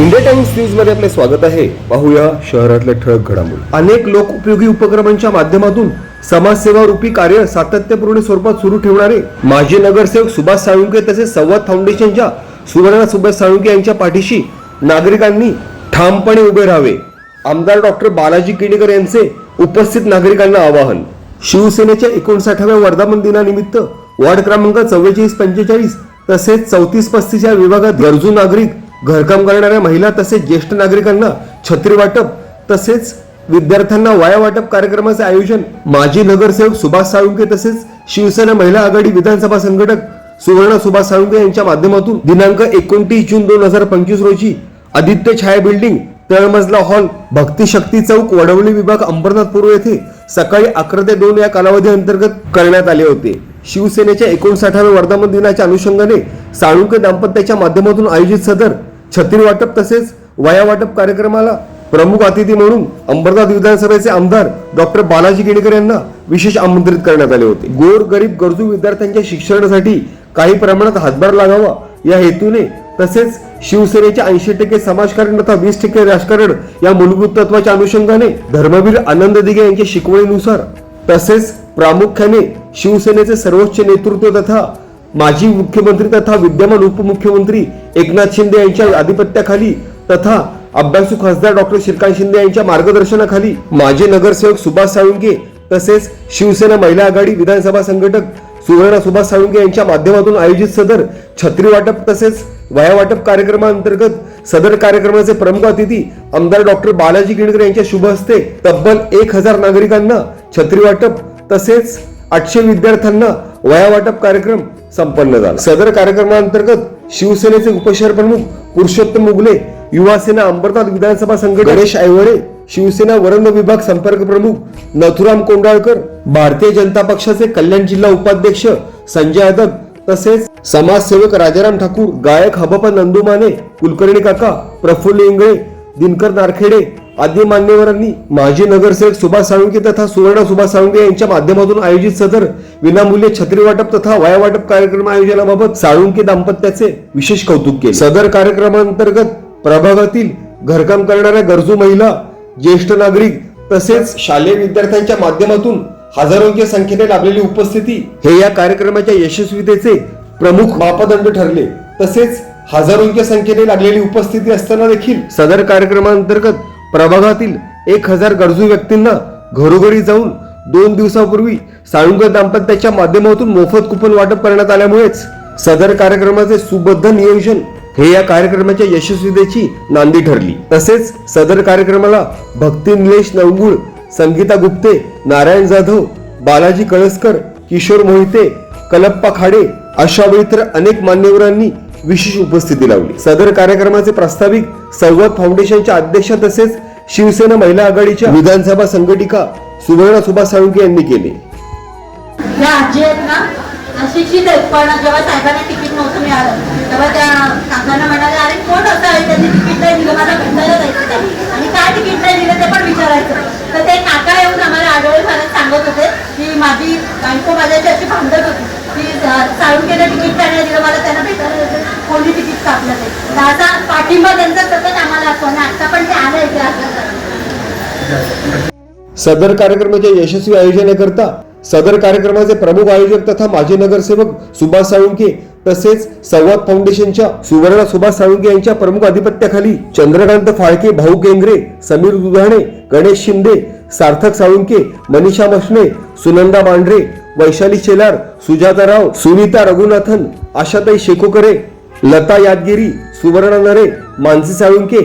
India times न्यूजमध्ये आपले स्वागत आहे. पाहूया शहरातल्या ठळक घडामोडी. अनेक लोकउपयोगी उपक्रमांच्या माध्यमातून समाजसेवा रूपी कार्य सातत्यपूर्ण स्वरूपात सुरू ठेवणारे माजी नगरसेवक सुभाष साळुंके तसेच संवाद फाउंडेशनच्या सुवर्णा सुभाष साळुंके यांच्या पाठीशी नागरिकांनी ठामपणे उभे राहावे. आमदार डॉक्टर बालाजी किणीकर यांचे उपस्थित नागरिकांना आवाहन. शिवसेनेच्या एकोणसाठाव्या वर्धापन दिनानिमित्त वॉर्ड क्रमांक चव्वेचाळीस पंचेचाळीस तसेच चौतीस पस्तीस या विभागात गरजू नागरिक घरकाम करणाऱ्या महिला तसेच ज्येष्ठ नागरिकांना छत्री वाटप तसेच विद्यार्थ्यांना वाया वाटप कार्यक्रमाचे आयोजन माजी नगरसेवक सुभाष साळुंके तसेच शिवसेना महिला आघाडी विधानसभा संघटक सुवर्ण सुभाष साळुंके यांच्या माध्यमातून दिनांक एकोणतीस जून दोन हजार पंचवीस रोजी आदित्य छाया बिल्डिंग तळमजला हॉल भक्ती शक्ती चौक वडवली विभाग अंबरनाथ पूर्व येथे सकाळी अकरा ते दोन या कालावधी अंतर्गत करण्यात आले होते. शिवसेनेच्या एकोणसाठाव्या वर्धापन दिनाच्या अनुषंगाने साळुंके दाम्पत्याच्या माध्यमातून आयोजित सदर छत्री वाटप तसेच वया वाटप कार्यक्रमाला प्रमुख अतिथी म्हणून अंबरनाथ विधानसभेचे आमदार डॉक्टर बालाजी केडेकर यांना विशेष आमंत्रित करण्यात आले होते. गोर गरीब गरजू विद्यार्थ्यांच्या शिक्षणासाठी काही प्रमाणात हातभार लागावा या हेतूने तसेच शिवसेनेचे ऐंशी टक्के समाजकारण तथा वीस टक्के राजकारण या मूलभूत तत्वाच्या अनुषंगाने धर्मवीर आनंद दिघे यांच्या शिकवणीनुसार तसेच प्रामुख्याने शिवसेनेचे सर्वोच्च नेतृत्व तथा माजी मुख्यमंत्री तथा विद्यमान उपमुख्यमंत्री एकनाथ शिंदे यांच्या आधिपत्याखाली तथा अभ्यासू खासदार डॉक्टर श्रीकांत शिंदे यांच्या मार्गदर्शनाखाली माजी नगरसेवक सुभाष साळुंके तसेच शिवसेना महिला आघाडी विधानसभा संघटक सुवर्णा सुभाष साळुंके यांच्या माध्यमातून आयोजित सदर छत्री वाटप तसेच वया वाटप कार्यक्रमांतर्गत सदर कार्यक्रमाचे प्रमुख अतिथी आमदार डॉक्टर बालाजी किणकर यांच्या शुभ हस्ते तब्बल एक हजार नागरिकांना छत्री वाटप तसेच आठशे विद्यार्थ्यांना वया वाटप कार्यक्रम संपन्न झाला. सदर कार्यक्रमाअंतर्गत शिवसेनेचे उपशहर प्रमुख पुरुषोत्तम मुगले युवा सेना अंबरनाथ विधानसभा संघ गणेश ऐवळे शिवसेना वरंग विभाग संपर्क प्रमुख नथुराम कोंडाळकर भारतीय जनता पक्षाचे कल्याण जिल्हा उपाध्यक्ष संजय यादव तसेच समाजसेवक राजाराम ठाकूर गायक हबपा नंदुमाने कुलकर्णी काका प्रफुल्ल इंगळे दिनकर नारखेडे आदी मान्यवरांनी माजी नगरसेवक सुभाष साळुंके तथा सुवर्णा सुभाष साळुंके यांच्या माध्यमातून आयोजित सदर विनामूल्य छत्री वाटप तथा वया वाटप कार्यक्रम आयोजनाबाबत साळुंके दाम्पत्याचे विशेष कौतुक केले. सदर कार्यक्रमांतर्गत प्रभागातील घरकाम करणाऱ्या गरजू महिला ज्येष्ठ नागरिक तसेच शालेय विद्यार्थ्यांच्या माध्यमातून हजारोंच्या संख्येने लाभलेली उपस्थिती हे या कार्यक्रमाच्या यशस्वीतेचे प्रमुख मापदंड ठरले. तसेच हजारोंच्या संख्येने लागलेली उपस्थिती असताना देखील सदर कार्यक्रमांतर्गत प्रभागातील एक हजार गरजू व्यक्तींना घरोघरी जाऊन दोन दिवसापूर्वी साळुंग दाम्पत्याच्या माध्यमातून मोफत कुपन वाटप करण्यात आल्यामुळेच सदर कार्यक्रमाचे सुबद्ध नियोजन हे या कार्यक्रमाच्या यशस्वीतेची नांदी ठरली. तसेच सदर कार्यक्रमाला भक्ती निलेश नवगुळ संगीता गुप्ते नारायण जाधव बालाजी कळसकर किशोर मोहिते कलप्पा खाडे अशा वेळी तर अनेक मान्यवरांनी विशेष उपस्थिती लावली. सदर कार्यक्रमाचे प्रास्ताविक संवाद फाउंडेशनच्या अध्यक्ष तसेच शिवसेना महिला आघाडीच्या विधानसभा संघटिका सुवर्णा सुभाष साळुंके यांनी केले. या आजी आहेत ना अशिक्षित आहेत पण जेव्हा साहेबांना तिकीट नव्हतं मिळालं तेव्हा त्या काकांना म्हणाले अरे कोण असं आहे? त्यांनी तिकीट नाही दिलं मला भेटायला जायचं ते आणि काय तिकीट नाही दिलं ते पण विचारायचं. तर ते काका येऊन आम्हाला आढळून मला सांगत होते की माझी बायको माझ्याशी अशी भांडत होती की साळून केलं तिकीट काय दिलं? मला त्यांना भेटायला जायचं कोणी तिकीट कापलं ते दादा पाठिंबा त्यांचा सतत आम्हाला असतो आणि आता पण ते आलं सदर कार्यक्रमाच्या यशस्वी आयोजनाकरता सदर कार्यक्रमाचे प्रमुख आयोजक तथा माजी नगरसेवक सुभाष साळुंके तसेच संवाद फाउंडेशनच्या सुवर्ण सुभाष साळुंके यांच्या प्रमुख आधिपत्याखाली चंद्रकांत फाळके भाऊ केंद्रे समीर दुधाणे गणेश शिंदे सार्थक साळुंके मनीषा मशने सुनंदा मांढरे वैशाली शेलार सुजाता राव सुनीता रघुनाथन आशाताई शेकोकरे लता यादगिरी सुवर्ण नरे मानसी साळुंके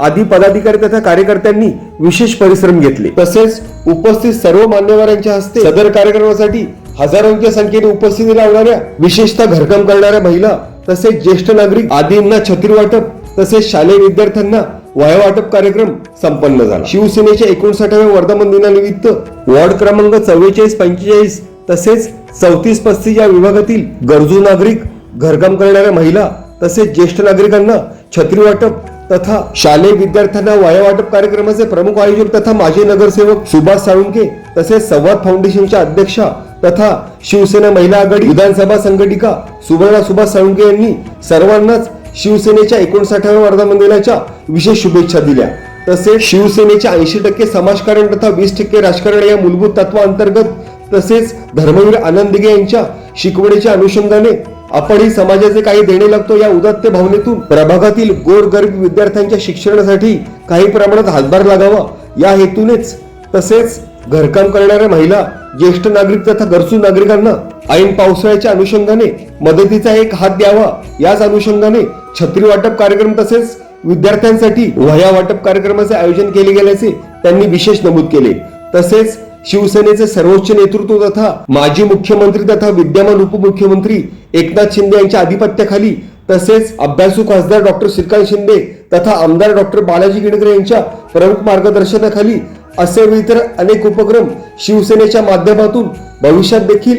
आदी पदाधिकारी तथा कार्यकर्त्यांनी विशेष परिश्रम घेतले. तसेच उपस्थित सर्व मान्यवरांच्या हस्ते सदर कार्यक्रमासाठी हजारोंच्या संख्येने उपस्थिती लावणाऱ्या विशेषतः घरकाम करणाऱ्या महिला तसेच ज्येष्ठ नागरिक आदींना छत्री वाटप तसेच शालेय विद्यार्थ्यांना वया वाटप कार्यक्रम संपन्न झाला. शिवसेनेच्या एकोणसाठाव्या वर्धापन दिनानिमित्त वॉर्ड क्रमांक चव्वेचाळीस पंचेचाळीस तसेच चौतीस पस्तीस या विभागातील गरजू नागरिक घरकाम करणाऱ्या महिला तसेच ज्येष्ठ नागरिकांना छत्री वाटप तथा शालेय विद्यार्थ्यांना वाया वाटप कार्यक्रमाचे प्रमुख आयोजक तथा माजी नगरसेवक सुभाष साळुंके तसेच संवाद फाउंडेशनच्या अध्यक्षा तथा शिवसेना महिला आघाडी विधानसभा संघटिका सुवर्णा सुभाष साळुंके यांनी सर्वांनाच शिवसेनेच्या एकोणसाठाव्या वर्धापन विशेष शुभेच्छा दिल्या. तसेच शिवसेनेचे ऐंशी टक्के समाजकारण तथा वीस टक्के राजकारण या मूलभूत तत्वाअंतर्गत तसेच धर्मवीर आनंद यांच्या शिकवणीच्या अनुषंगाने आपणही समाजाचे काही देणे लागतो या उदात्त भावनेतून प्रभागातील गोरगरीब विद्यार्थ्यांच्या शिक्षणासाठी काही प्रमाणात हातभार लागावा. या हेतूनेच तसेच घरकाम करणाऱ्या महिला ज्येष्ठ नागरिक तथा गरजू नागरिकांना ऐन पावसाळ्याच्या अनुषंगाने मदतीचा एक हात द्यावा. याच अनुषंगाने छत्री वाटप कार्यक्रम तसेच विद्यार्थ्यांसाठी वह्या वाटप कार्यक्रमाचे आयोजन केले गेल्याचे त्यांनी विशेष नमूद केले. तसेच शिवसेनेचे सर्वोच्च नेतृत्व तथा माजी मुख्यमंत्री तथा विद्यमान उपमुख्यमंत्री एकनाथ शिंदे यांच्या आधिपत्याखाली तसेच अभ्यासू खासदार डॉक्टर श्रीकांत शिंदे तथा आमदार डॉक्टर बालाजी गिडकर यांच्या प्रमुख मार्गदर्शनाखाली असे इतर अनेक उपक्रम शिवसेनेच्या माध्यमातून भविष्यात देखील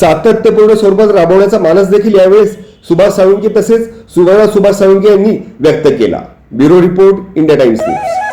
सातत्यपूर्ण स्वरूपात राबवण्याचा मानस देखील यावेळेस सुभाष साळुंके तसेच सुवर्णा सुभाष साळुंके यांनी व्यक्त केला. Bureau report India Times news.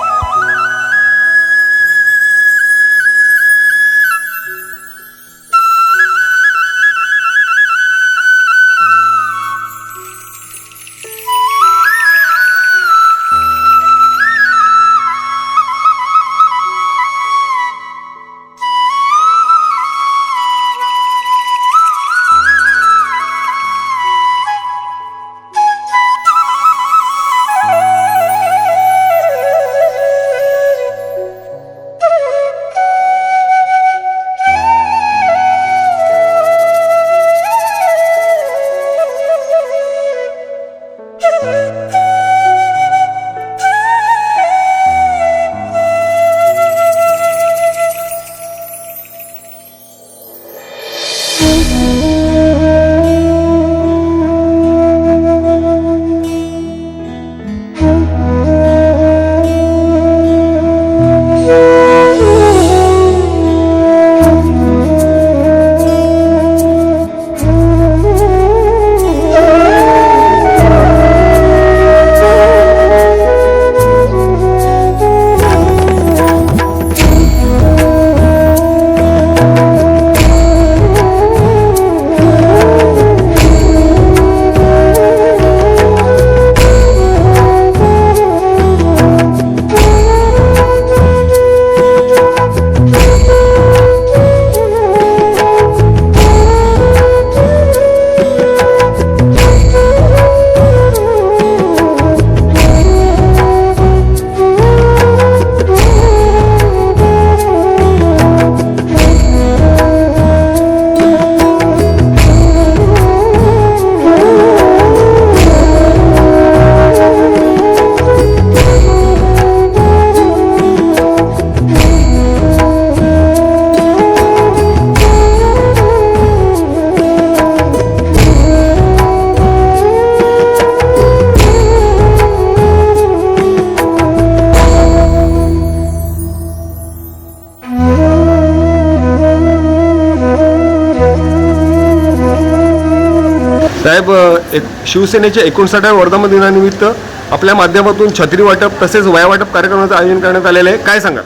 साहेब एक शिवसेनेच्या एकोणसाठाव्या वर्धापन दिनानिमित्त आपल्या माध्यमातून छत्री वाटप तसेच वया वाटप कार्यक्रमाचं आयोजन करण्यात आलेलं आहे. काय सांगा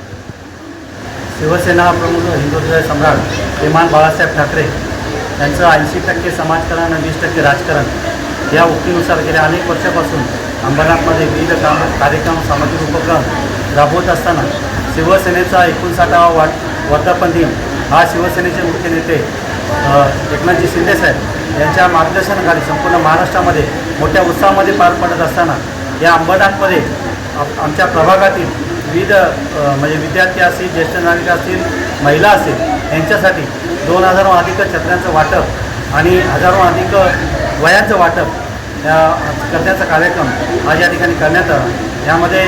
शिवसेना प्रमुख हिंदुत्व सम्राट श्रीमान बाळासाहेब ठाकरे यांचं ऐंशी टक्के समाजकारण आणि वीस टक्के राजकारण या उक्तीनुसार गेल्या अनेक वर्षापासून अंबरनाथमध्ये विविध काम कार्यक्रम सामाजिक उपक्रम राबवत असताना शिवसेनेचा एकोणसाठावा वाट वर्धापन दिन हा शिवसेनेचे मुख्य नेते एकनाथजी शिंदेसाहेब यांच्या मार्गदर्शनाखाली संपूर्ण महाराष्ट्रामध्ये मोठ्या उत्साहामध्ये पार पडत असताना या अंबरनाथमध्ये आप- आमच्या प्रभागातील विविध म्हणजे विद्यार्थी असतील ज्येष्ठ नागरिक असतील महिला असतील यांच्यासाठी दोन हजारो अधिक छत्र्यांचं वाटप आणि हजारो अधिक वयांचं वाटप या करण्याचा कार्यक्रम आज या ठिकाणी करण्यात आला. यामध्ये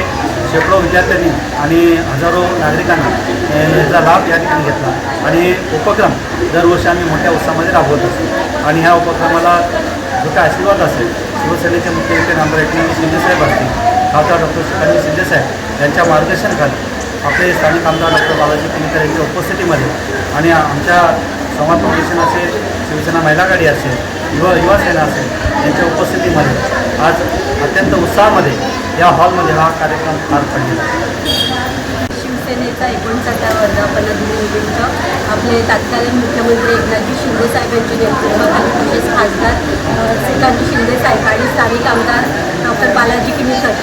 शेकडो विद्यार्थ्यांनी आणि हजारो नागरिकांना याचा लाभ या ठिकाणी घेतला. आणि उपक्रम दरवर्षी आम्ही मोठ्या उत्साहामध्ये राबवत असतो. आणि ह्या उपक्रमाला जो काय आशीर्वाद असेल शिवसेनेचे मुख्यमंत्री आमदार एकनाथ शिंदेसाहेब असतील खासदार डॉक्टर श्रीकांत शिंदेसाहेब यांच्या मार्गदर्शनाखाली आपले स्थानिक आमदार डॉक्टर बालाजी कुलकर यांच्या उपस्थितीमध्ये आणि आमच्या समाज फाउंडेशन असेल शिवसेना महिला गाडी असेल युवा युवासेना असेल यांच्या उपस्थितीमध्ये आज अत्यंत उत्साहामध्ये या हॉलमध्ये हा कार्यक्रम पार पडलेला शिवसेनेचा एकोणसाठा वर्धापन दिनानिमित्त आपले तत्कालीन मुख्यमंत्री एकनाथजी शिंदे साहेबांच्या नेतृत्वाखाली तसेच खासदार श्रीकांत शिंदे साहेब आणि स्थानिक आमदार डॉक्टर बालाजी किनीकर.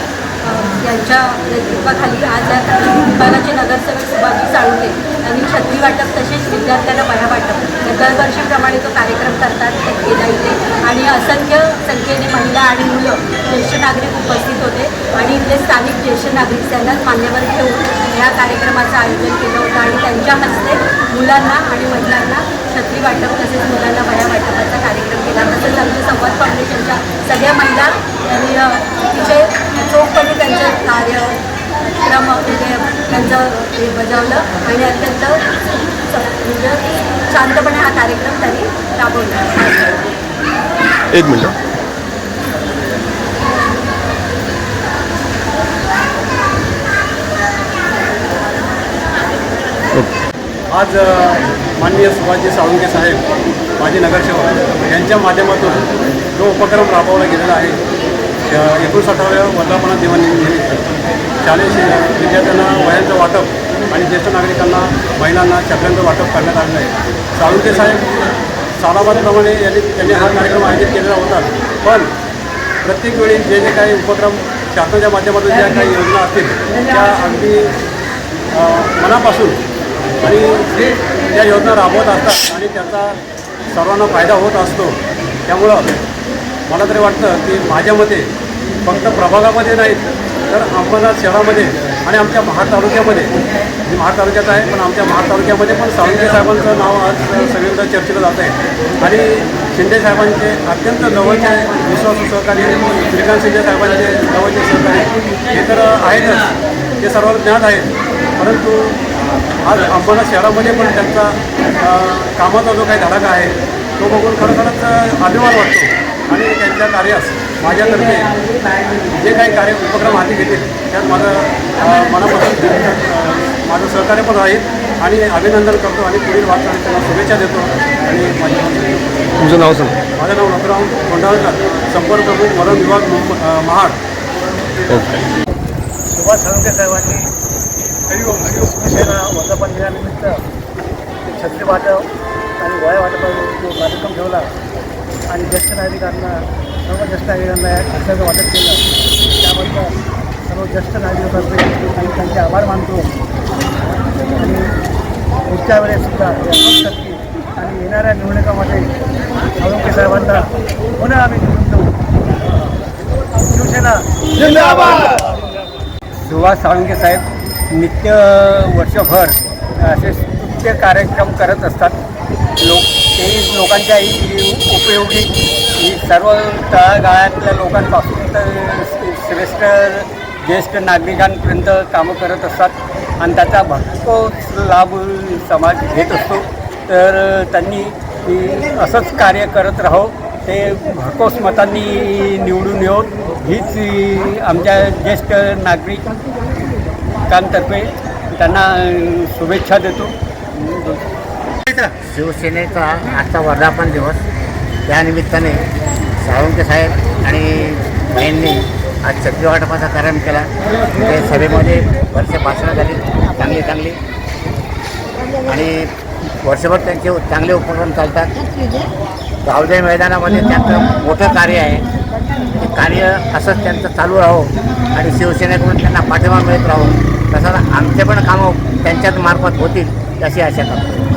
यांच्या नेतृत्वाखाली आज या विभागाचे नगरसेवक सुभाजी साळुंके यांनी छत्री वाटप तसेच विद्यार्थ्यांना बया वाटप दरवर्षीप्रमाणे तो कार्यक्रम करतात केला इथे आणि असंख्य संख्येने महिला आणि मुलं ज्येष्ठ नागरिक उपस्थित होते आणि इथले स्थानिक ज्येष्ठ नागरिक त्यांनाच मान्यवर ठेवून या कार्यक्रमाचं आयोजन केलं होतं. आणि त्यांच्या हस्ते मुलांना आणि महिलांना छत्री वाटप तसेच मुलांना बया वाटपाचा कार्यक्रम केला. तसेच आमच्या संवाद फाउंडेशनच्या सगळ्या महिला यांनी अ, अतिशय चोखपणे त्यांचं कार्य क्रम म्हणजे त्यांचं हे बजावलं आणि अत्यंत म्हणजे शांतपणे हा कार्यक्रम त्यांनी राबवला. एक मिनिट. आज माननीय सुभाषजी साळुंके साहेब माजी नगरसेवक यांच्या माध्यमातून जो उपक्रम राबवला गेलेला आहे एकोणसाठाव्या वर्धापना दिनानिमित्त शालेय विद्यार्थ्यांना वयांचं वाटप आणि ज्येष्ठ नागरिकांना महिलांना चपल्यांचं वाटप करण्यात आलेलं आहे साळुंके साहेब सालाबादप्रमाणे यांनी त्यांनी हा कार्यक्रम आयोजित केलेला होता. पण प्रत्येक वेळी जे जे काही उपक्रम शासनाच्या माध्यमातून ज्या काही योजना असतील त्या अगदी मनापासून आणि त्या योजना राबवत असतात आणि त्याचा सर्वांना फायदा होत असतो. त्यामुळं मला तरी वाटतं की माझ्या मते फक्त प्रभागामध्ये नाहीत तर अंबरनाथ शहरामध्ये आणि आमच्या महाड तालुक्यामध्ये मी महाड तालुक्यात आहे पण आमच्या महाड तालुक्यामध्ये पण सावंगे साहेबांचं नाव आज सगळीकडे चर्चेला जात आहे. आणि शिंदे साहेबांचे अत्यंत जवळचे विश्वासू सहकारी श्रीकांत शिंदे साहेबांचे जवळचे सहकारी हे तर आहेतच. ते सर्व ज्ञात आहेत. परंतु आज अंबाला शहरामध्ये पण त्यांचा कामाचा जो काही धडाका आहे तो बघून खरोखरच अभिमान वाटतो. आणि त्यांच्या कार्यास माझ्यातर्फे जे काही कार्य उपक्रम हाती घेतील त्यात माझं मनापासून माझं सहकार्य पण राहील आणि अभिनंदन करतो आणि पुढील वाटचाली त्यांना शुभेच्छा देतो आणि माझ्या तुमचं नाव सांग. माझं नाव नथुराम कोंडाळकर संपर्क प्रमुख मरण विभाग महाड. सुभाष साळुंके साहेबांनी. शिवसेना वर्धापन दिनानिमित्त छत्री वाटप आणि गोळ्या वाटपाचा जो कार्यक्रम ठेवला आणि ज्येष्ठ नागरिकांना सर्व ज्येष्ठ नागरिकांना या छत्र्याचं वाटप केलं. त्याबद्दल सर्व ज्येष्ठ नागरिकांतर्फे आणि त्यांचे आभार मानतो. आणि पुढच्या वेळेससुद्धा आणि येणाऱ्या निवडणुकामध्ये आरोग्य साहेबांना पुन्हा आम्ही निवडून देऊ. शिवसेना सुभाष साळुंके साहेब नित्य वर्षभर असे नृत्य कार्यक्रम करत असतात. लोक ते लोकांच्या ही उपयोगी ही सर्व तळागाळातल्या लोकांपासून तर श्रेष्ठ ज्येष्ठ नागरिकांपर्यंत कामं करत असतात आणि त्याचा भरपूर लाभ समाज घेत असतो. तर त्यांनी असंच कार्य करत राहो. ते भरकोस मतांनी निवडून येऊन हीच आमच्या ज्येष्ठ नागरिकांतर्फे त्यांना शुभेच्छा देतो. शिवसेनेचा आजचा वर्धापन दिवस. त्यानिमित्ताने साळुंके साहेब आणि बाईंनी आज छत्री वाटपाचा कार्यक्रम केला. ते सभेमध्ये वर्ष भाषणं झाली. चांगली चांगली. आणि वर्षभर त्यांचे चांगले उपक्रम चालतात. गावदे मैदानामध्ये त्यांचं मोठं कार्य आहे. ते कार्य असंच त्यांचं चालू राहो आणि शिवसेनेकडून त्यांना पाठिंबा मिळत राहो. तसं आमचे पण कामं त्यांच्याच मार्फत होतील अशी आशा करतो.